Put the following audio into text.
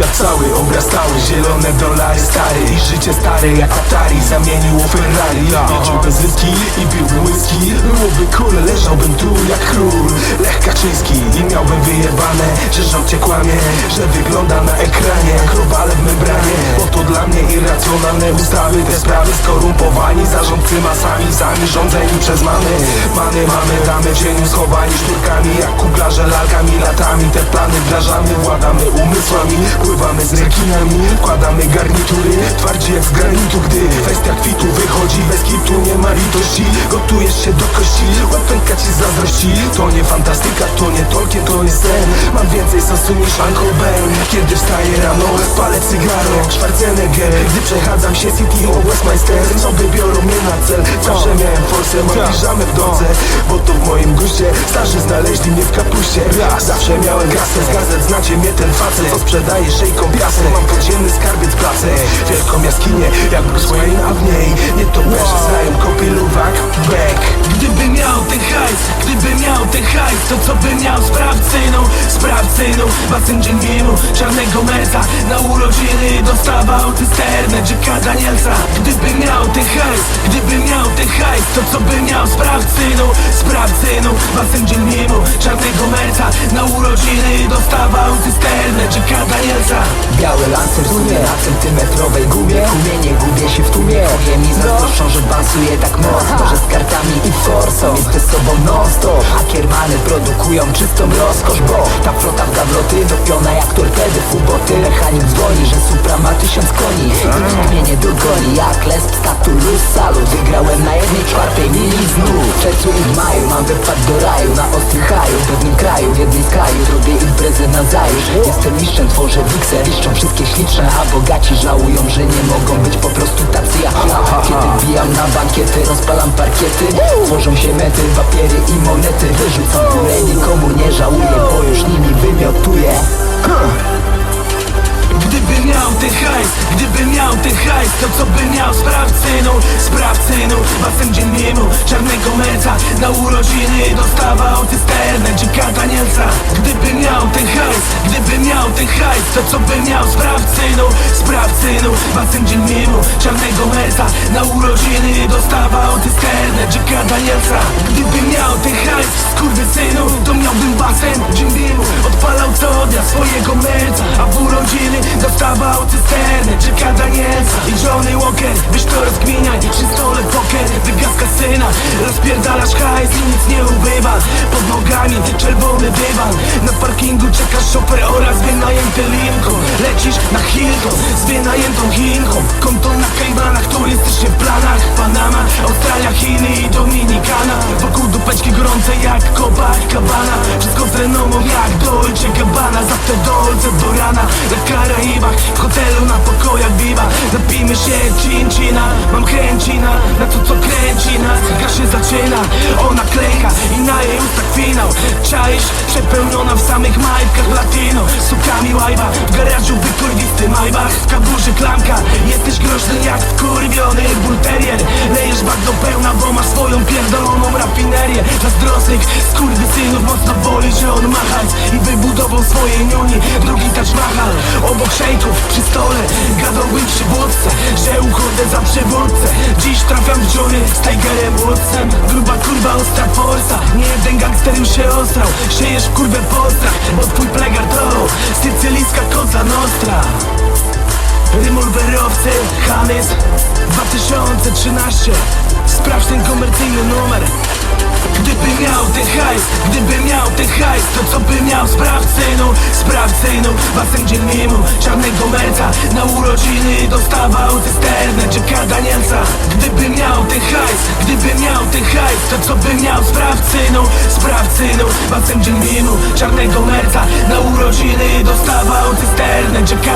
świat cały obrastały Zielone dolary stare i życie stare jak Atari Zamieniło Ferrari. Ja bez zyski i pił whisky. Byłoby cool, leżałbym tu jak król. Lech Kaczyński i miałbym wyjebane Że rząd cię kłamie, że wygląda na ekranie. Jak robale w membranie Bo to dla mnie irracjonalne ustawy. Te sprawy skorumpowani zarządcy masami Sami rządzeni przez mamy. Mamy, mamy, damy w cieniu schowani szturkami Jak kuglarze lalkami latami. Te plany wdrażamy, władamy umysłami. Pływamy z rekinami, wkładamy garnitury. Twardzi jak z granitu, gdy kwestia kwitu wychodzi. Bez kitu nie ma litości. Gotujesz się do kości, łeb pęka ci zazdrości. To nie fantastyka, to nie Tolkien, to jest sen. Mam więcej sensu niż Uncle Ben. Kiedy wstaję rano, palę cygaro. Jak Schwarzenegger Gdy przechadzam się City of Westminster Sobie biorą mnie na cel. Zawsze miałem forsę, mam piżamę w drodze. Bo to w moim guście Starzy znaleźli mnie w kapuście. Zawsze miałem kasę z gazet Znacie mnie ten facet. Co sprzedaje szejką piasę Mam podziemny skarbiec pracę Wielką jaskinię jak Bruce Wayne A w niej nie to znają kopie luwak Back Gdyby miał ten hajs, gdyby miał ten hajs To co by miał sprawcyną, sprawcyną Basen wielu, czarnego merca Na urodziny dostawał cysternę Jacka Danielsa. Gdyby miał ten hajs, gdyby miał ten hajs To co by miał sprawcyną, sprawcyną Basen wielu, czarnego merca Na urodziny dostawał cysternę Lancer sunie na centymetrowej gumie. Kumie nie gubię się w tłumie Owie mi zazdroszczą, że bansuje tak mocno Że z kartami i forsą jest sobą non produkują czystą rozkosz Bo ta flota w gawroty dopiona jak torpedy. W uboty Mechanik dzwoni, że Supra ma tysiąc koni. Nikt mnie nie dogoni jak les statu luz salu. Wygrałem na jednej czwartej mili znów czerwcu i w maju mam wypad do raju. Na ostrym haju, w pewnym kraju, w jednej z kraju Robię imprezę na zajutrz Jestem mistrzem, tworzę wiksę. Piszczą wszystkie śliczne, a bogaci żałują, że nie mogą być po prostu tacy jak ja. Kiedy wbijam na bankiety, rozpalam parkiety. Tworzą się mety, papiery i monety. Wyrzucam kulę, nikomu nie żałuję Bo już nimi wymiotuję Gdyby miał ten hajs, gdyby miał ten hajs To co by miał? Sprawcyną, sprawcyną Basen dzień miemu, czarnego merca. Na urodziny dostawał cysternę Jacka Danielsa Gdyby miał ten hajs, gdyby miał ten hajs To co by miał? Sprawcyną, sprawcyną Basen dzień miemu, czarnego merca. Na urodziny dostawał cysternę Jacka Danielsa Gdyby miał ten hajs, swojego merca A w urodziny dostawał cysterny Jacka Danielsa i Johnny Walker. Wiesz to rozkminiaj, przy stole poker Wygas kasyna, rozpierdalasz hajs I nic nie ubywa. Pod nogami czerwony dywan. Na parkingu czekasz szofer oraz Lincoln gorące jak Copacabana Wszystko z renomą jak Dolce Gabbana. Za te dolce do rana. Na Karaibach, w hotelu na pokojach Viva Napijmy się chin-china Mam chęcina na to co kręci nas Gra się zaczyna, ona klęka I na jej ustach finał. Czaisz, przepełniona w samych majtkach latino Sukami łajba, w majbach W kaburze klamka, jesteś groźny jak wkurwiony bulterier Lejesz bak do pełna, bo masz swoją pierdoloną rafinerię. Zazdrosnych skurwysynów mocno boli, że on ma I wybudował swoje niuni, drugi Taj Mahal Obok szejków przy stole. Gadałbym przywódcę Że uchodzę za przywódcę Dziś trafiam w dziury z Tigerem Woodsem. Gruba kurwa ostra forsa. Nie jeden gangster już się ostrał Siejesz w kurwę postrach Bo twój plegar to Sycylijska koza nostra Rymulwerowcy, Hanys 2013 Sprawdź ten komercyjny numer. Gdyby miał ten hajs, gdyby miał ten hajs To co by miał? Sprawcyną, sprawcyną Basen dzień mimo, czarnego merca. Na urodziny dostawał cysternę Jacka Danielsa Gdyby miał ten hajs, gdyby miał ten hajs To co by miał? Sprawcyną, sprawcyną Basen dzień mimo, czarnego merca. Na urodziny dostawał cysternę Danielsa